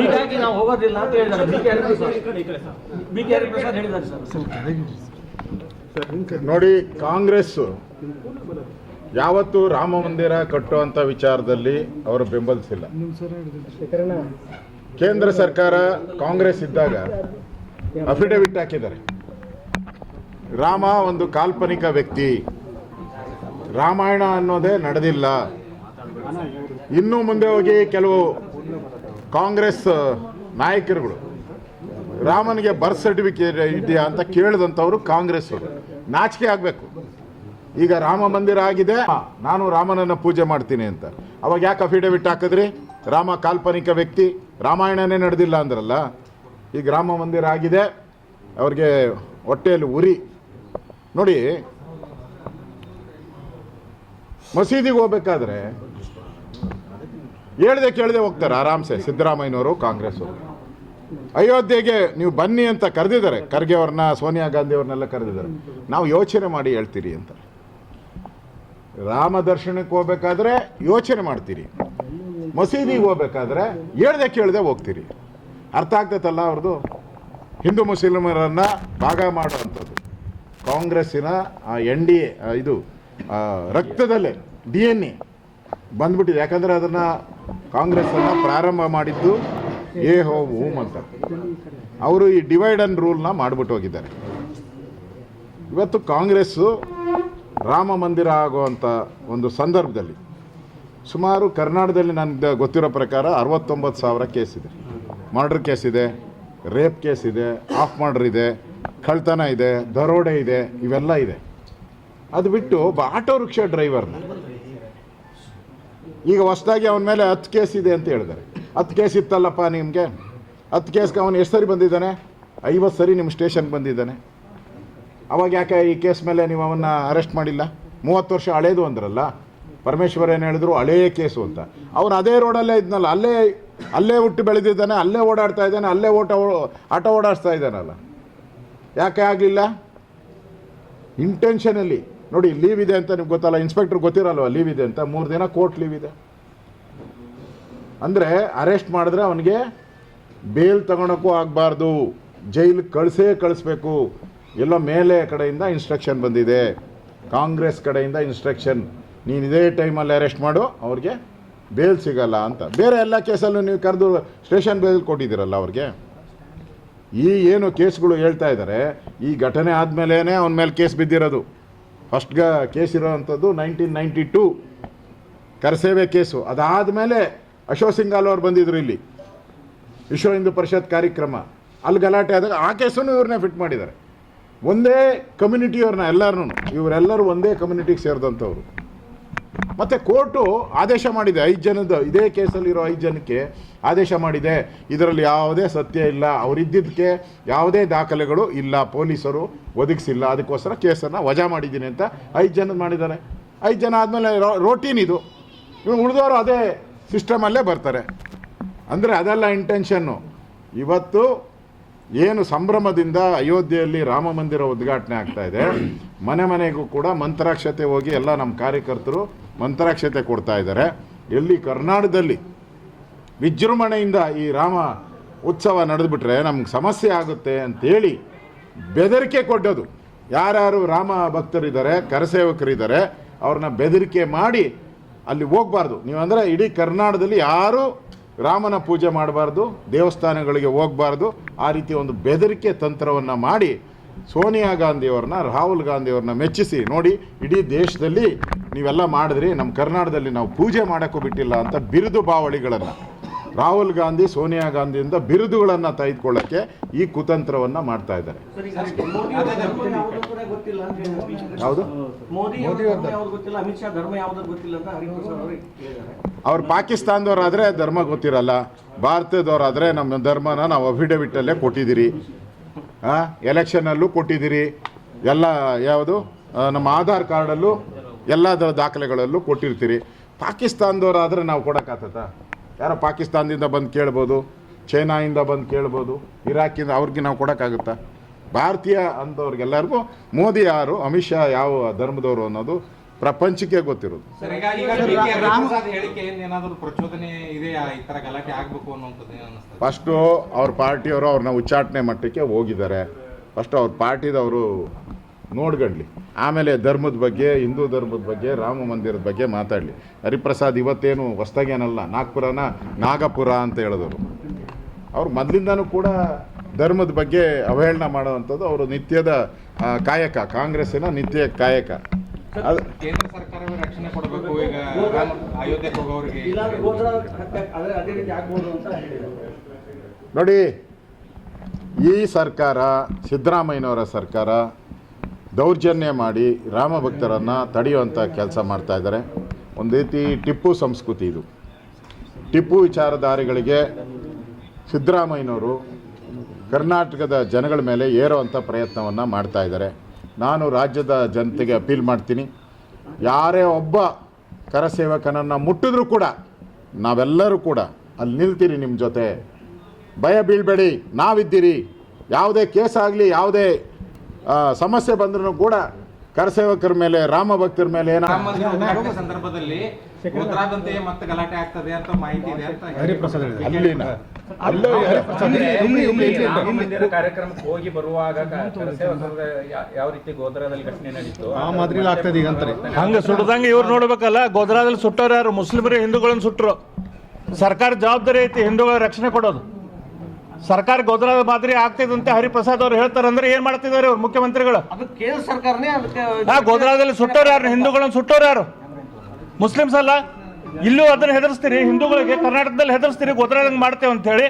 ಹೀಗಾಗಿ ನಾವು ಹೋಗೋದಿಲ್ಲ ಅಂತ ಹೇಳಿದ್ದಾರೆ. ಬಿ ಕೆ ಬಿ ಕೆ ಹೇಳಿದ್ದಾರೆ ಸರ್. ನೋಡಿ, ಕಾಂಗ್ರೆಸ್ ಯಾವತ್ತೂ ರಾಮ ಮಂದಿರ ಕಟ್ಟುವಂಥ ವಿಚಾರದಲ್ಲಿ ಅವರು ಬೆಂಬಲಿಸಿಲ್ಲ. ಕೇಂದ್ರ ಸರ್ಕಾರ ಕಾಂಗ್ರೆಸ್ ಇದ್ದಾಗ ಅಫಿಡವಿಟ್ ಹಾಕಿದ್ದಾರೆ. ರಾಮ ಒಂದು ಕಾಲ್ಪನಿಕ ವ್ಯಕ್ತಿ. ರಾಮಾಯಣ ಅನ್ನೋದೇ ನಡೆದಿಲ್ಲ. ಇನ್ನು ಮುಂದೆ ಹೋಗಿ ಕೆಲವು ಕಾಂಗ್ರೆಸ್ ನಾಯಕರುಗಳು, ರಾಮನಿಗೆ ಬರ್ತ್ ಸರ್ಟಿಫಿಕೇಟ್ ಇದೆಯಾ ಅಂತ ಕೇಳಿದಂಥವ್ರು ಕಾಂಗ್ರೆಸ್ ನಾಚಿಕೆ ಆಗಬೇಕು. ಈಗ ರಾಮ ಮಂದಿರ ಆಗಿದೆ. ನಾನು ರಾಮನನ್ನು ಪೂಜೆ ಮಾಡ್ತೀನಿ ಅಂತ. ಅವಾಗ ಯಾಕೆ ಅಫಿಡವಿಟ್ ಹಾಕಿದ್ರಿ? ರಾಮ ಕಾಲ್ಪನಿಕ ವ್ಯಕ್ತಿ, ರಾಮಾಯಣನೇ ನಡೆದಿಲ್ಲ ಅಂದ್ರಲ್ಲ. ಈಗ ರಾಮ ಮಂದಿರ ಆಗಿದೆ. ಅವ್ರಿಗೆ ಹೊಟ್ಟೆಯಲ್ಲಿ ಉರಿ. ನೋಡಿ, ಮಸೀದಿಗೆ ಹೋಗ್ಬೇಕಾದ್ರೆ ಹೇಳ್ದೆ ಕೇಳದೆ ಹೋಗ್ತಾರೆ ಆರಾಮ್ಸೆ, ಸಿದ್ದರಾಮಯ್ಯನವರು ಕಾಂಗ್ರೆಸ್ ಅಯೋಧ್ಯೆಗೆ ನೀವು ಬನ್ನಿ ಅಂತ ಕರೆದಿದ್ದಾರೆ. ಖರ್ಗೆ ಅವ್ರನ್ನ, ಸೋನಿಯಾ ಗಾಂಧಿ ಅವ್ರನ್ನೆಲ್ಲ ಕರೆದಿದ್ದಾರೆ. ನಾವು ಯೋಚನೆ ಮಾಡಿ ಹೇಳ್ತೀರಿ ಅಂತ. ರಾಮ ದರ್ಶನಕ್ಕೆ ಹೋಗ್ಬೇಕಾದ್ರೆ ಯೋಚನೆ ಮಾಡ್ತೀರಿ. ಮಸೀದಿಗೆ ಹೋಗ್ಬೇಕಾದ್ರೆ ಹೇಳ್ದೆ ಕೇಳದೆ ಹೋಗ್ತೀರಿ. ಅರ್ಥ ಆಗ್ತೈತಲ್ಲ ಅವ್ರದ್ದು? ಹಿಂದೂ ಮುಸ್ಲಿಮರನ್ನು ಭಾಗ ಮಾಡುವಂಥದ್ದು. ಕಾಂಗ್ರೆಸ್ಸಿನ ಎನ್ ಡಿ ಇದು ರಕ್ತದಲ್ಲೇ, ಡಿ ಎನ್ ಎ ಬಂದ್ಬಿಟ್ಟಿದೆ. ಯಾಕಂದರೆ ಅದನ್ನು ಕಾಂಗ್ರೆಸ್ಸನ್ನು ಪ್ರಾರಂಭ ಮಾಡಿದ್ದು ಏ ಹೋ ಓಮ್ ಅಂತ. ಅವರು ಈ ಡಿವೈಡ್ ಆ್ಯಂಡ್ ರೂಲ್ನ ಮಾಡಿಬಿಟ್ಟು ಹೋಗಿದ್ದಾರೆ. ಇವತ್ತು ಕಾಂಗ್ರೆಸ್ಸು ರಾಮ ಮಂದಿರ ಆಗುವಂಥ ಒಂದು ಸಂದರ್ಭದಲ್ಲಿ ಸುಮಾರು ಕರ್ನಾಟಕದಲ್ಲಿ ನನಗೆ ಗೊತ್ತಿರೋ ಪ್ರಕಾರ ಅರವತ್ತೊಂಬತ್ತು ಸಾವಿರ ಕೇಸ್ ಇದೆ. ಮರ್ಡರ್ ಕೇಸ್ ಇದೆ, ರೇಪ್ ಕೇಸ್ ಇದೆ ಆಫ್ ಮರ್ಡರ್ ಇದೆ ಕಳ್ತನ ಇದೆ, ದರೋಡೆ ಇದೆ, ಇವೆಲ್ಲ ಇದೆ. ಅದು ಬಿಟ್ಟು ಆಟೋ ರಿಕ್ಷಾ ಡ್ರೈವರ್ನ ಈಗ ಹೊಸದಾಗಿ ಅವನ ಮೇಲೆ ಹತ್ತು ಕೇಸ್ ಇದೆ ಅಂತ ಹೇಳಿದ್ದಾರೆ. ಹತ್ತು ಕೇಸ್ ಇತ್ತಲ್ಲಪ್ಪ ನಿಮಗೆ? ಹತ್ತು ಕೇಸ್ಗೆ ಅವನು ಎಷ್ಟು ಸರಿ ಬಂದಿದ್ದಾನೆ? ಐವತ್ತು ಸರಿ ನಿಮ್ಮ ಸ್ಟೇಷನ್ಗೆ ಬಂದಿದ್ದಾನೆ. ಅವಾಗ ಯಾಕೆ ಈ ಕೇಸ್ ಮೇಲೆ ನೀವು ಅವನ್ನ ಅರೆಸ್ಟ್ ಮಾಡಿಲ್ಲ? ಮೂವತ್ತು ವರ್ಷ ಹಳೇದು ಅಂದ್ರಲ್ಲ. ಪರಮೇಶ್ವರ್ ಏನು ಹೇಳಿದ್ರು? ಹಳೇ ಕೇಸು ಅಂತ. ಅವನು ಅದೇ ರೋಡಲ್ಲೇ ಇದ್ನಲ್ಲ, ಅಲ್ಲೇ ಅಲ್ಲೇ ಹುಟ್ಟು ಬೆಳೆದಿದ್ದಾನೆ, ಅಲ್ಲೇ ಓಡಾಡ್ತಾ ಇದ್ದಾನೆ, ಅಲ್ಲೇ ಓಟ ಆಟೋ ಓಡಾಡ್ತಾ ಇದ್ದಾನಲ್ಲ. ಯಾಕೆ ಆಗಲಿಲ್ಲ? ಇಂಟೆನ್ಷನಲ್ಲಿ ನೋಡಿ ಲೀವ್ ಇದೆ ಅಂತ ನಿಮ್ಗೆ ಗೊತ್ತಲ್ಲ ಇನ್ಸ್ಪೆಕ್ಟರ್ ಗೊತ್ತಿರಲ್ವ ಲೀವ್ ಇದೆ ಅಂತ? ಮೂರು ದಿನ ಕೋರ್ಟ್ ಲೀವ್ ಇದೆ. ಅಂದರೆ ಅರೆಸ್ಟ್ ಮಾಡಿದ್ರೆ ಅವನಿಗೆ ಬೇಲ್ ತಗೊಳಕ್ಕೂ ಆಗಬಾರ್ದು ಜೈಲಿಗೆ ಕಳಿಸೇ ಕಳಿಸ್ಬೇಕು. ಎಲ್ಲ ಮೇಲೆ ಕಡೆಯಿಂದ ಇನ್ಸ್ಟ್ರಕ್ಷನ್ ಬಂದಿದೆ. ಕಾಂಗ್ರೆಸ್ ಕಡೆಯಿಂದ ಇನ್ಸ್ಟ್ರಕ್ಷನ್ ನೀನು ಇದೇ ಟೈಮಲ್ಲಿ ಅರೆಸ್ಟ್ ಮಾಡು, ಅವ್ರಿಗೆ ಬೇಲ್ ಸಿಗಲ್ಲ ಅಂತ. ಬೇರೆ ಎಲ್ಲ ಕೇಸಲ್ಲೂ ನೀವು ಕರೆದು ಸ್ಟೇಷನ್ ಬೇಲ್ ಕೊಟ್ಟಿದ್ದೀರಲ್ಲ ಅವ್ರಿಗೆ. ಈ ಏನು ಕೇಸ್ಗಳು ಹೇಳ್ತಾ ಇದ್ದಾರೆ ಈ ಘಟನೆ ಆದಮೇಲೇ ಅವನ ಮೇಲೆ ಕೇಸ್ ಬಿದ್ದಿರೋದು. ಫಸ್ಟ್ಗ ಕೇಸ್ ಇರೋವಂಥದ್ದು ನೈನ್ಟೀನ್ ನೈಂಟಿ ಟೂ ಕರಸೇವೆ ಕೇಸು. ಅದಾದಮೇಲೆ ಅಶೋಕ್ ಸಿಂಗಾಲ್ ಅವ್ರು ಬಂದಿದ್ರು ಇಲ್ಲಿ. ವಿಶ್ವ ಹಿಂದೂ ಪರಿಷತ್ ಕಾರ್ಯಕ್ರಮ. ಅಲ್ಲಿ ಗಲಾಟೆ ಆದಾಗ ಆ ಕೇಸನ್ನು ಇವ್ರನ್ನೇ ಫಿಟ್ ಮಾಡಿದ್ದಾರೆ. ಒಂದೇ ಕಮ್ಯುನಿಟಿಯವ್ರನ್ನ ಎಲ್ಲರೂ ಇವರೆಲ್ಲರೂ ಒಂದೇ ಕಮ್ಯುನಿಟಿಗೆ ಸೇರಿದಂಥವ್ರು. ಮತ್ತು ಕೋರ್ಟು ಆದೇಶ ಮಾಡಿದೆ. ಐದು ಜನದ ಇದೇ ಕೇಸಲ್ಲಿರೋ ಐದು ಜನಕ್ಕೆ ಆದೇಶ ಮಾಡಿದೆ. ಇದರಲ್ಲಿ ಯಾವುದೇ ಸತ್ಯ ಇಲ್ಲ. ಅವರಿದ್ದಕ್ಕೆ ಯಾವುದೇ ದಾಖಲೆಗಳು ಇಲ್ಲ. ಪೊಲೀಸರು ಒದಗಿಸಿಲ್ಲ. ಅದಕ್ಕೋಸ್ಕರ ಕೇಸನ್ನು ವಜಾ ಮಾಡಿದ್ದೀನಿ ಅಂತ ಐದು ಜನದ ಮಾಡಿದ್ದಾರೆ. ಐದು ಜನ ಆದಮೇಲೆ ರೋಟೀನ್ ಇದು. ಇವ್ರು ಉಳಿದವರು ಅದೇ ಸಿಸ್ಟಮಲ್ಲೇ ಬರ್ತಾರೆ. ಅಂದರೆ ಅದೆಲ್ಲ ಇಂಟೆನ್ಷನ್ನು ಇವತ್ತು ಏನು ಸಂಭ್ರಮದಿಂದ ಅಯೋಧ್ಯೆಯಲ್ಲಿ ರಾಮ ಮಂದಿರ ಉದ್ಘಾಟನೆ ಆಗ್ತಾ ಇದೆ, ಮನೆ ಮನೆಗೂ ಕೂಡ ಮಂತ್ರಾಕ್ಷತೆ ಹೋಗಿ ಎಲ್ಲ ನಮ್ಮ ಕಾರ್ಯಕರ್ತರು ಮಂತ್ರಾಕ್ಷತೆ ಕೊಡ್ತಾ ಇದ್ದಾರೆ. ಎಲ್ಲಿ ಕರ್ನಾಟಕದಲ್ಲಿ ವಿಜೃಂಭಣೆಯಿಂದ ಈ ರಾಮ ಉತ್ಸವ ನಡೆದುಬಿಟ್ರೆ ನಮ್ಗೆ ಸಮಸ್ಯೆ ಆಗುತ್ತೆ ಅಂತೇಳಿ ಬೆದರಿಕೆ ಕೊಟ್ಟದು ಯಾರ್ಯಾರು ರಾಮ ಭಕ್ತರಿದ್ದಾರೆ, ಕರಸೇವಕರಿದ್ದಾರೆ, ಅವ್ರನ್ನ ಬೆದರಿಕೆ ಮಾಡಿ ಅಲ್ಲಿ ಹೋಗ್ಬಾರ್ದು. ನೀವಂದರೆ ಇಡೀ ಕರ್ನಾಟಕದಲ್ಲಿ ಯಾರೂ ರಾಮನ ಪೂಜೆ ಮಾಡಬಾರ್ದು, ದೇವಸ್ಥಾನಗಳಿಗೆ ಹೋಗಬಾರ್ದು ಆ ರೀತಿ ಒಂದು ಬೆದರಿಕೆ ತಂತ್ರವನ್ನು ಮಾಡಿ ಸೋನಿಯಾ ಗಾಂಧಿಯವ್ರನ್ನ, ರಾಹುಲ್ ಗಾಂಧಿಯವ್ರನ್ನ ಮೆಚ್ಚಿಸಿ, ನೋಡಿ, ಇಡೀ ದೇಶದಲ್ಲಿ ನೀವೆಲ್ಲ ಮಾಡಿದ್ರಿ ನಮ್ಮ ಕರ್ನಾಟಕದಲ್ಲಿ ನಾವು ಪೂಜೆ ಮಾಡೋಕ್ಕೂ ಬಿಟ್ಟಿಲ್ಲ ಅಂತ ಬಿರುದು ಬಾವಳಿಗಳನ್ನು. ರಾಹುಲ್ ಗಾಂಧಿ ಸೋನಿಯಾ ಗಾಂಧಿಯಿಂದ ಬಿರುದುಗಳನ್ನು ತೆಗೆದುಕೊಳ್ಳೋಕ್ಕೆ ಈ ಕುತಂತ್ರವನ್ನು ಮಾಡ್ತಾ ಇದ್ದಾರೆ. ಸರ್ ಮೋದಿ ಅವರ ಧರ್ಮ ಯಾವ್ದು ಕೂಡ ಗೊತ್ತಿಲ್ಲ ಅಂತ ಹೇಳಿದ್ದಾರೆ. ಯಾವುದು? ಮೋದಿ ಅವರ ಗೊತ್ತಿಲ್ಲ ಅಮಿತ್ ಶಾ ಧರ್ಮ ಯಾವ್ದು ಗೊತ್ತಿಲ್ಲ ಅಂತ ಹರಿಪ್ರಸಾದ್ ಅವರು ಹೇಳಿದ್ದಾರೆ. ಅವ್ರು ಪಾಕಿಸ್ತಾನದವರಾದರೆ ಧರ್ಮ ಗೊತ್ತಿರಲ್ಲ ಭಾರತದವರಾದರೆ ನಮ್ಮ ಧರ್ಮನ ನಾವು ಅಫಿಡವಿಟಲ್ಲೇ ಕೊಟ್ಟಿದ್ದೀರಿ. ಎಲೆಕ್ಷನಲ್ಲೂ ಕೊಟ್ಟಿದ್ದೀರಿ. ಎಲ್ಲ ಯಾವುದು? ನಮ್ಮ ಆಧಾರ್ ಕಾರ್ಡಲ್ಲೂ ಎಲ್ಲ ದಾಖಲೆಗಳಲ್ಲೂ ಕೊಟ್ಟಿರ್ತೀರಿ. ಪಾಕಿಸ್ತಾನದವರಾದರೆ ನಾವು ಕೊಡೋಕ್ಕಾಗ್ತದ? ಯಾರೋ ಪಾಕಿಸ್ತಾನದಿಂದ ಬಂದು ಕೇಳ್ಬೋದು ಚೈನಾಯಿಂದ ಬಂದು ಕೇಳ್ಬೋದು ಇರಾಕಿಂದ ಅವ್ರಿಗೆ ನಾವು ಕೊಡೋಕ್ಕಾಗುತ್ತಾ? ಭಾರತೀಯ ಅಂಥವ್ರಿಗೆಲ್ಲರಿಗೂ ಮೋದಿ ಯಾರು ಅಮಿತ್ ಶಾ ಯಾವ ಧರ್ಮದವರು ಅನ್ನೋದು ಪ್ರಪಂಚಕ್ಕೆ ಗೊತ್ತಿರೋದು. ಸರ್ ಈಗ ಈಗ ಡಿ ಕೆ ಹರಿಪ್ರಸಾದ್ ಪ್ರಚೋದನೆ ಇದೆಯಾ? ಈ ತರ ಗಲಾಟೆ ಆಗ್ಬೇಕು ಅನ್ನುವಂಥದ್ದು ಏನು ಅನಿಸ್ತದೆ ಫಸ್ಟು ಅವ್ರ ಪಾರ್ಟಿಯವರು ಅವ್ರನ್ನ ಉಚ್ಚಾಟನೆ ಮಟ್ಟಕ್ಕೆ ಹೋಗಿದ್ದಾರೆ. ಫಸ್ಟು ಅವ್ರ ಪಾರ್ಟಿದವರು ನೋಡ್ಗಂಡ್ಲಿ. ಆಮೇಲೆ ಧರ್ಮದ ಬಗ್ಗೆ ಹಿಂದೂ ಧರ್ಮದ ಬಗ್ಗೆ ರಾಮ ಮಂದಿರದ ಬಗ್ಗೆ ಮಾತಾಡಲಿ. ಹರಿಪ್ರಸಾದ್ ಇವತ್ತೇನು ಹೊಸ್ದಾಗೇನಲ್ಲ ನಾಗ್ಪುರನ ನಾಗಪುರ ಅಂತ ಹೇಳಿದರು ಅವ್ರು ಮೊದಲಿಂದನೂ ಕೂಡ ಧರ್ಮದ ಬಗ್ಗೆ ಅವಹೇಳನ ಮಾಡುವಂಥದ್ದು ಅವರು ನಿತ್ಯದ ಕಾಯಕ ಕಾಂಗ್ರೆಸ್ಸಿನ ನಿತ್ಯ ಕಾಯಕ. ಅದು ಕೇಂದ್ರ ಸರ್ಕಾರವೇ ರಕ್ಷಣೆ ಕೊಡಬೇಕು ಈಗ ರಾಮ ಅಯೋಧ್ಯೆಗೆ ಹೋಗೋರಿಗೆ. ಇಲ್ಲಾಂದ್ರೆ ಗೋತ್ರ ಹತ್ಯೆ ಅದೇ ಅದೇ ರೀತಿ ಆಗ್ಬೋದು ಅಂತ ಹೇಳಿದ್ರು. ನೋಡಿ ಈ ಸರ್ಕಾರ ಸಿದ್ದರಾಮಯ್ಯನವರ ಸರ್ಕಾರ ದೌರ್ಜನ್ಯ ಮಾಡಿ ರಾಮ ಭಕ್ತರನ್ನು ತಡೆಯುವಂಥ ಕೆಲಸ ಮಾಡ್ತಾ ಇದ್ದಾರೆ. ಒಂದು ರೀತಿ ಟಿಪ್ಪು ಸಂಸ್ಕೃತಿ ಇದು. ಟಿಪ್ಪು ವಿಚಾರಧಾರಿಗಳಿಗೆ ಸಿದ್ದರಾಮಯ್ಯನವರು ಕರ್ನಾಟಕದ ಜನಗಳ ಮೇಲೆ ಏರುವಂಥ ಪ್ರಯತ್ನವನ್ನು ಮಾಡ್ತಾ ಇದ್ದಾರೆ. ನಾನು ರಾಜ್ಯದ ಜನತೆಗೆ ಅಪೀಲ್ ಮಾಡ್ತೀನಿ. ಯಾರೇ ಒಬ್ಬ ಕರಸೇವಕನನ್ನು ಮುಟ್ಟಿದ್ರೂ ಕೂಡ, ನಾವೆಲ್ಲರೂ ಕೂಡ ಅಲ್ಲಿ ನಿಲ್ತೀರಿ ನಿಮ್ಮ ಜೊತೆ. ಭಯ ಬೀಳ್ಬೇಡಿ, ನಾವಿದ್ದೀರಿ. ಯಾವುದೇ ಕೇಸ್ ಆಗಲಿ, ಯಾವುದೇ ಸಮಸ್ಯೆ ಬಂದ್ರೂ ಕೂಡ ಕರಸೇವಕರ ಮೇಲೆ ರಾಮ ಭಕ್ತರ ಮೇಲೆ ಏನೋ ಸಂದರ್ಭದಲ್ಲಿ ಮತ್ತೆ ಗಲಾಟೆ ಆಗ್ತದೆ ಅಂತ ಮಾಹಿತಿ ಇದೆ ಅಂತ ಹರಿಪ್ರಸಾದ್ ಅಲ್ಲಿನ ಅಲ್ಲೋ ರಾಮ ಮಂದಿರ ಕಾರ್ಯಕ್ರಮಕ್ಕೆ ಹೋಗಿ ಬರುವಾಗ ಕ- ಯಾವ ರೀತಿ ಗೋದ್ರದಲ್ಲಿ ಘಟನೆ ನಡೀತು? ಆ ಮಾದರಿಲಿ ಆಗ್ತದೆ ಈಗ ಅಂತಾರೆ. ಹಂಗ ಸುಡ್ದಂಗೆ ಇವ್ರು ನೋಡ್ಬೇಕಲ್ಲ ಗೋದ್ರಾದಲ್ಲಿ ಸುಟ್ಟವ್ರು ಯಾರು? ಮುಸ್ಲಿಮರು ಹಿಂದೂಗಳನ್ನ ಸುಟ್ಟರು ಸರ್ಕಾರ ಜವಾಬ್ದಾರಿ ಐತಿ ಹಿಂದೂಗಳ ರಕ್ಷಣೆ ಕೊಡೋದು. ಸರ್ಕಾರ ಗೋದ್ರ ಮಾದರಿ ಆಗ್ತಿದಂತೆ ಹರಿಪ್ರಸಾದ್ ಅವ್ರು ಹೇಳ್ತಾರಂದ್ರೆ ಏನ್ ಮಾಡ್ತಿದ್ದಾರೆ ಅವ್ರು ಮುಖ್ಯಮಂತ್ರಿಗಳು? ಕೇಂದ್ರ ಸರ್ಕಾರನೇ ಅದಕ್ಕೆ ಸುಟ್ಟವ್ರು ಯಾರು? ಹಿಂದೂಗಳನ್ನ ಸುಟ್ಟವ್ರು ಯಾರು? ಮುಸ್ಲಿಮ್ಸ್ ಅಲ್ಲ? ಇಲ್ಲೂ ಅದನ್ನ ಹೆದರ್ಸ್ತೀರಿ. ಹಿಂದೂಗಳಿಗೆ ಕರ್ನಾಟಕದಲ್ಲಿ ಹೆದರ್ಸ್ತೀರಿ ಗೋಧ್ರಾದಂಗೆ ಮಾಡ್ತೇವೆ ಅಂತ ಹೇಳಿ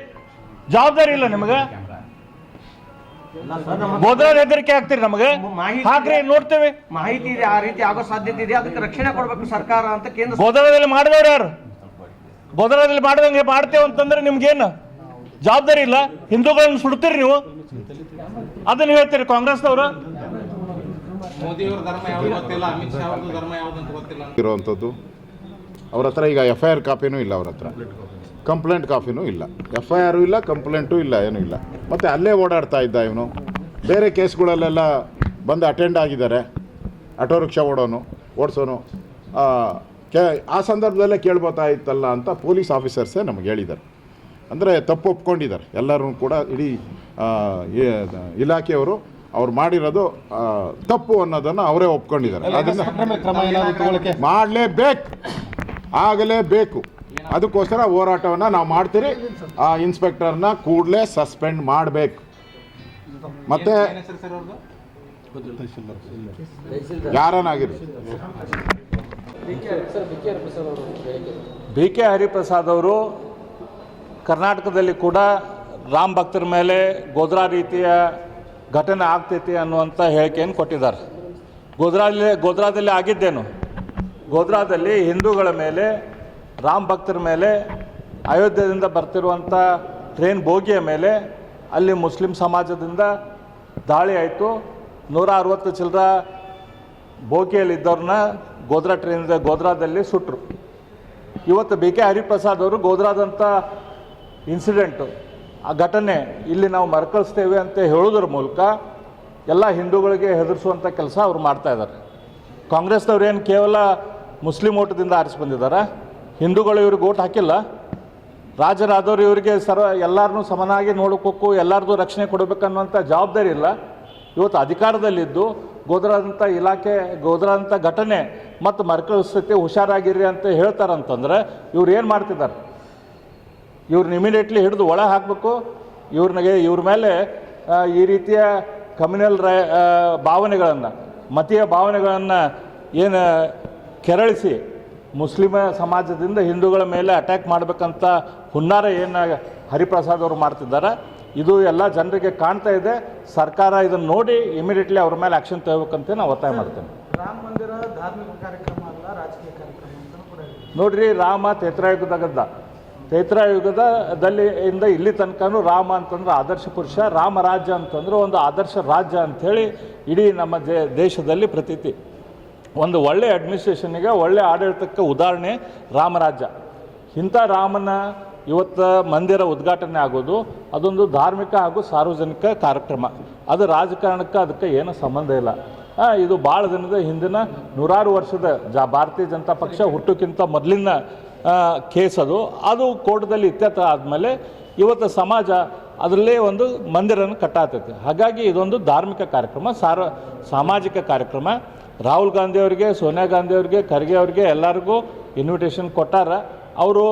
ಜವಾಬ್ದಾರಿ ಇಲ್ಲ ನಿಮಗೆ? ಗೋದ್ರಾದ ಹೆದರಿಕೆ ಆಗ್ತೀರಿ ನಮಗೆ? ಹಾಕ್ರಿ ನೋಡ್ತೇವೆ. ಮಾಹಿತಿ ಇದೆ ಆ ರೀತಿ ಆಗೋ ಸಾಧ್ಯತೆ ಇದೆ. ಅದಕ್ಕೆ ರಕ್ಷಣೆ ಕೊಡ್ಬೇಕು ಸರ್ಕಾರ ಅಂತ ಕೇಂದ್ರ ಗೋದ್ರಾದಲ್ಲಿ ಮಾಡಿದವ್ರು ಯಾರು? ಗೋದ್ರಾದಲ್ಲಿ ಮಾಡಿದಂಗೆ ಮಾಡ್ತೇವೆ ಅಂತಂದ್ರೆ ನಿಮ್ಗೇನು? ಜವಾಬ್ದಾರಿ ಇಲ್ಲ. ಹಿಂದೂಗಳನ್ನ ಸುಡ್ತೀರಿ ನೀವು. ಅದನ್ನ ಹೇಳ್ತೀರಿ ಕಾಂಗ್ರೆಸ್ನವರು. ಇರುವಂಥದ್ದು. ಅವ್ರ ಹತ್ರ ಈಗ ಎಫ್ ಐ ಆರ್ ಕಾಪಿನೂ ಇಲ್ಲ ಅವ್ರ ಹತ್ರ. ಕಂಪ್ಲೇಂಟ್ ಕಾಪಿನೂ ಇಲ್ಲ. ಎಫ್ ಐ ಆರು ಇಲ್ಲ, ಕಂಪ್ಲೇಂಟು ಇಲ್ಲ, ಏನೂ ಇಲ್ಲ. ಮತ್ತು ಅಲ್ಲೇ ಓಡಾಡ್ತಾ ಇದ್ದ ಇವನು. ಬೇರೆ ಕೇಸ್ಗಳಲ್ಲೆಲ್ಲ ಬಂದು ಅಟೆಂಡ್ ಆಗಿದ್ದಾರೆ. ಆಟೋ ರಿಕ್ಷಾ ಓಡೋನು, ಓಡಿಸೋನು. ಆ ಸಂದರ್ಭದಲ್ಲೇ ಕೇಳ್ಬೋತಾ ಇತ್ತಲ್ಲ ಅಂತ ಪೊಲೀಸ್ ಆಫೀಸರ್ಸೇ ನಮಗೆ ಹೇಳಿದ್ದಾರೆ. ಅಂದರೆ ತಪ್ಪು ಒಪ್ಕೊಂಡಿದ್ದಾರೆ. ಎಲ್ಲರೂ ಕೂಡ ಇಡೀ ಇಲಾಖೆಯವರು ಅವ್ರು ಮಾಡಿರೋದು ತಪ್ಪು ಅನ್ನೋದನ್ನು ಅವರೇ ಒಪ್ಕೊಂಡಿದ್ದಾರೆ. ಅದನ್ನು ಕ್ರಮ ಏನಾದ್ರು ತಗೊಳಕ್ಕೆ ಮಾಡಲೇಬೇಕು. ಆಗಲೇಬೇಕು. ಅದಕ್ಕೋಸ್ಕರ ಹೋರಾಟವನ್ನು ನಾವು ಮಾಡ್ತೀರಿ. ಆ ಇನ್ಸ್ಪೆಕ್ಟರ್ನ ಕೂಡಲೇ ಸಸ್ಪೆಂಡ್ ಮಾಡಬೇಕು. ಮತ್ತೆ ಯಾರನ್ನಾಗಿರಿ ಬಿ ಕೆ ಹರಿಪ್ರಸಾದ್ ಅವರು ಕರ್ನಾಟಕದಲ್ಲಿ ಕೂಡ ರಾಮ್ ಭಕ್ತರ ಮೇಲೆ ಗೋದ್ರಾ ರೀತಿಯ ಘಟನೆ ಆಗ್ತೈತಿ ಅನ್ನುವಂಥ ಹೇಳಿಕೆಯನ್ನು ಕೊಟ್ಟಿದ್ದಾರೆ. ಗೋದ್ರಾದಲ್ಲಿ ಗೋದ್ರಾದಲ್ಲಿ ಆಗಿದ್ದೇನು? ಗೋದ್ರಾದಲ್ಲಿ ಹಿಂದೂಗಳ ಮೇಲೆ, ರಾಮ್ ಭಕ್ತರ ಮೇಲೆ, ಅಯೋಧ್ಯದಿಂದ ಬರ್ತಿರುವಂಥ ಟ್ರೈನ್ ಬೋಗಿಯ ಮೇಲೆ ಅಲ್ಲಿ ಮುಸ್ಲಿಂ ಸಮಾಜದಿಂದ ದಾಳಿ ಆಯಿತು. ನೂರ ಅರವತ್ತು ಚಿಲ್ಲರ ಬೋಗಿಯಲ್ಲಿದ್ದವ್ರನ್ನ ಗೋದ್ರಾ ಟ್ರೈನ್ ಗೋದ್ರಾದಲ್ಲಿ ಸುಟ್ಟರು ಇವತ್ತು ಬಿ ಕೆ ಹರಿಪ್ರಸಾದ್ ಅವರು ಗೋಧ್ರಾದಂಥ ಇನ್ಸಿಡೆಂಟು, ಆ ಘಟನೆ ಇಲ್ಲಿ ನಾವು ಮರುಕಳಿಸ್ತೇವೆ ಅಂತ ಹೇಳೋದ್ರ ಮೂಲಕ ಎಲ್ಲ ಹಿಂದೂಗಳಿಗೆ ಹೆದರಿಸುವಂಥ ಕೆಲಸ ಅವ್ರು ಮಾಡ್ತಾ ಇದ್ದಾರೆ. ಕಾಂಗ್ರೆಸ್ನವ್ರು ಏನು ಕೇವಲ ಮುಸ್ಲಿಂ ಓಟದಿಂದ ಆರಿಸಿ ಬಂದಿದ್ದಾರೆ. ಹಿಂದೂಗಳು ಇವ್ರಿಗೆ ಓಟ್ ಹಾಕಿಲ್ಲ. ರಾಜರಾದವರು ಇವರಿಗೆ ಸರ್ವ ಎಲ್ಲರನ್ನೂ ಸಮನಾಗಿ ನೋಡ್ಕೋಕು ಎಲ್ಲರದು ರಕ್ಷಣೆ ಕೊಡಬೇಕನ್ನುವಂಥ ಜವಾಬ್ದಾರಿ ಇಲ್ಲ. ಇವತ್ತು ಅಧಿಕಾರದಲ್ಲಿದ್ದು ಗೋದ್ರಾದಂಥ ಇಲಾಖೆ, ಗೋದ್ರಾದಂಥ ಘಟನೆ ಮತ್ತು ಮರುಕಳಿಸ್ತೈತಿ ಹುಷಾರಾಗಿರ್ರಿ ಅಂತ ಹೇಳ್ತಾರಂತಂದ್ರೆ ಇವ್ರು ಏನು ಮಾಡ್ತಿದ್ದಾರೆ? ಇವ್ರನ್ನ ಇಮಿಡಿಯೇಟ್ಲಿ ಹಿಡಿದು ಒಳ ಹಾಕಬೇಕು. ಇವ್ರನಿಗೆ ಇವ್ರ ಮೇಲೆ ಈ ರೀತಿಯ ಕಮ್ಯುನಲ್ ರೈ ಭಾವನೆಗಳನ್ನು ಮತೀಯ ಭಾವನೆಗಳನ್ನು ಏನು ಕೆರಳಿಸಿ ಮುಸ್ಲಿಮ ಸಮಾಜದಿಂದ ಹಿಂದೂಗಳ ಮೇಲೆ ಅಟ್ಯಾಕ್ ಮಾಡಬೇಕಂತ ಹುನ್ನಾರ ಏನು ಹರಿಪ್ರಸಾದ್ ಅವರು ಮಾಡ್ತಿದ್ದಾರೆ. ಇದು ಎಲ್ಲ ಜನರಿಗೆ ಕಾಣ್ತಾ ಇದೆ. ಸರ್ಕಾರ ಇದನ್ನು ನೋಡಿ ಇಮಿಡಿಯೇಟ್ಲಿ ಅವ್ರ ಮೇಲೆ ಆ್ಯಕ್ಷನ್ ತಗೋಬೇಕಂತ ನಾವು ಒತ್ತಾಯ ಮಾಡ್ತೇನೆ. ರಾಮ ಮಂದಿರ ಧಾರ್ಮಿಕ ಕಾರ್ಯಕ್ರಮ ಅಲ್ಲ ರಾಜಕೀಯ ಕಾರ್ಯಕ್ರಮ. ನೋಡ್ರಿ ರಾಮ ತೇತ್ರಾಯುಗದಾಗದ್ದ ತೇತ್ರಾಯುಗದಲ್ಲಿ ಇಂದ ಇಲ್ಲಿ ತನಕನೂ ರಾಮ ಅಂತಂದ್ರೆ ಆದರ್ಶ ಪುರುಷ ರಾಮರಾಜ್ಯ ಅಂತಂದ್ರೆ ಒಂದು ಆದರ್ಶ ರಾಜ್ಯ ಅಂಥೇಳಿ ಇಡೀ ನಮ್ಮ ದೇಶದಲ್ಲಿ ಪ್ರತೀತಿ. ಒಂದು ಒಳ್ಳೆ ಅಡ್ಮಿನಿಸ್ಟ್ರೇಷನ್ಗೆ ಒಳ್ಳೆ ಆಡಳಿತಕ್ಕೆ ಉದಾಹರಣೆ ರಾಮರಾಜ್ಯ ಇಂಥ ರಾಮನ ಇವತ್ತು ಮಂದಿರ ಉದ್ಘಾಟನೆ ಆಗೋದು, ಅದೊಂದು ಧಾರ್ಮಿಕ ಹಾಗೂ ಸಾರ್ವಜನಿಕ ಕಾರ್ಯಕ್ರಮ. ಅದು ರಾಜಕಾರಣಕ್ಕೆ ಅದಕ್ಕೆ ಏನೂ ಸಂಬಂಧ ಇಲ್ಲ. ಇದು ಭಾಳ ದಿನದ ಹಿಂದಿನ ನೂರಾರು ವರ್ಷದ ಜಾ ಭಾರತೀಯ ಜನತಾ ಪಕ್ಷ ಹುಟ್ಟೋಕ್ಕಿಂತ ಮೊದಲಿನ ಕೇಸ್ ಅದು ಅದು ಕೋರ್ಟ್ದಲ್ಲಿ ಇತ್ಯರ್ಥ ಆದಮೇಲೆ ಇವತ್ತು ಸಮಾಜ ಅದರಲ್ಲೇ ಒಂದು ಮಂದಿರನ ಕಟ್ಟಾತೈತಿ. ಹಾಗಾಗಿ ಇದೊಂದು ಧಾರ್ಮಿಕ ಕಾರ್ಯಕ್ರಮ, ಸಾರ, ಸಾಮಾಜಿಕ ಕಾರ್ಯಕ್ರಮ. ರಾಹುಲ್ ಗಾಂಧಿ ಅವರಿಗೆ, ಸೋನಿಯಾ ಗಾಂಧಿ ಅವರಿಗೆ, ಖರ್ಗೆ ಅವ್ರಿಗೆ ಎಲ್ಲರಿಗೂ ಇನ್ವಿಟೇಷನ್ ಕೊಟ್ಟಾರ. ಅವರು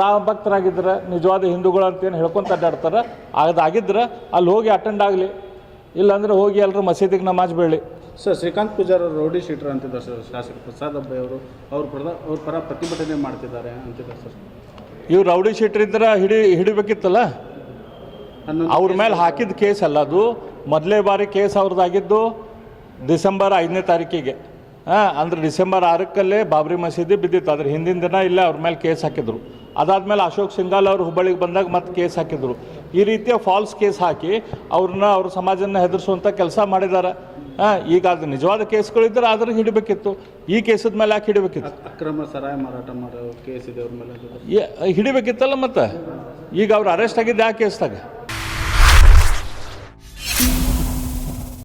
ರಾಮ ಭಕ್ತರಾಗಿದ್ರೆ, ನಿಜವಾದ ಹಿಂದೂಗಳು ಅಂತೇನು ಹೇಳ್ಕೊಂತ ಅಡ್ಡಾಡ್ತಾರೆ. ಅದಾಗಿದ್ರೆ ಅಲ್ಲಿ ಹೋಗಿ ಅಟೆಂಡ್ ಆಗಲಿ. ಇಲ್ಲಾಂದ್ರೆ ಹೋಗಿ ಎಲ್ಲರೂ ಮಸೀದಿಗೆ ನಮಾಜ್ ಬೀಳಿ ಸರ್ ಶ್ರೀಕಾಂತ್ ಪೂಜಾರ್ ಅವರು ರೌಡಿ ಶೀಟರ್ ಅಂತಿದ್ದಾರೆ ಸರ್ ಶಾಸಕ ಪ್ರಸಾದ್ ಅವರು ಅವ್ರ ಪರ ಅವ್ರ ಪರ ಪ್ರತಿಭಟನೆ ಮಾಡ್ತಿದ್ದಾರೆ ಅಂತಿದ್ದಾರೆ ಸರ್. ಇವ್ರು ರೌಡಿ ಶೀಟರ್ ಇದ್ರೆ ಹಿಡಿ ಹಿಡಿಬೇಕಿತ್ತಲ್ಲ? ಅವ್ರ ಮೇಲೆ ಹಾಕಿದ ಕೇಸ್ ಅಲ್ಲ ಅದು. ಮೊದಲೇ ಬಾರಿ ಕೇಸ್ ಅವ್ರದ್ದಾಗಿದ್ದು ಡಿಸೆಂಬರ್ ಐದನೇ ತಾರೀಕಿಗೆ. ಹಾಂ ಅಂದ್ರೆ ಡಿಸೆಂಬರ್ ಆರಕ್ಕಲ್ಲೇ ಬಾಬ್ರಿ ಮಸೀದಿ ಬಿದ್ದಿತ್ತು. ಅದ್ರ ಹಿಂದಿನ ದಿನ ಇಲ್ಲೇ ಅವ್ರ ಮೇಲೆ ಕೇಸ್ ಹಾಕಿದ್ರು. ಅದಾದಮೇಲೆ ಅಶೋಕ್ ಸಿಂಗಾಲ್ ಅವರು ಹುಬ್ಬಳ್ಳಿಗೆ ಬಂದಾಗ ಮತ್ತೆ ಕೇಸ್ ಹಾಕಿದ್ರು. ಈ ರೀತಿಯ ಫಾಲ್ಸ್ ಕೇಸ್ ಹಾಕಿ ಅವ್ರನ್ನ ಅವ್ರ ಸಮಾಜನ ಹೆದರಿಸುವಂಥ ಕೆಲಸ ಮಾಡಿದ್ದಾರೆ ಈಗ ಅದು ನಿಜವಾದ ಕೇಸ್ಗಳಿದ್ದರೆ ಅದ್ರ ಹಿಡಿಬೇಕಿತ್ತು. ಈ ಕೇಸದ ಮೇಲೆ ಯಾಕೆ ಹಿಡಿಬೇಕಿತ್ತು? ಅಕ್ರಮ ಸರಾಯ ಮಾರಾಟ ಮಾಡೋ ಕೇಸ್ ಇದೆ ಅವ್ರ ಮೇಲೆ ಹಿಡಿಬೇಕಿತ್ತಲ್ಲ ಮತ್ತೆ? ಈಗ ಅವ್ರು ಅರೆಸ್ಟ್ ಆಗಿದ್ದು ಯಾವ ಕೇಸ್ದಾಗ?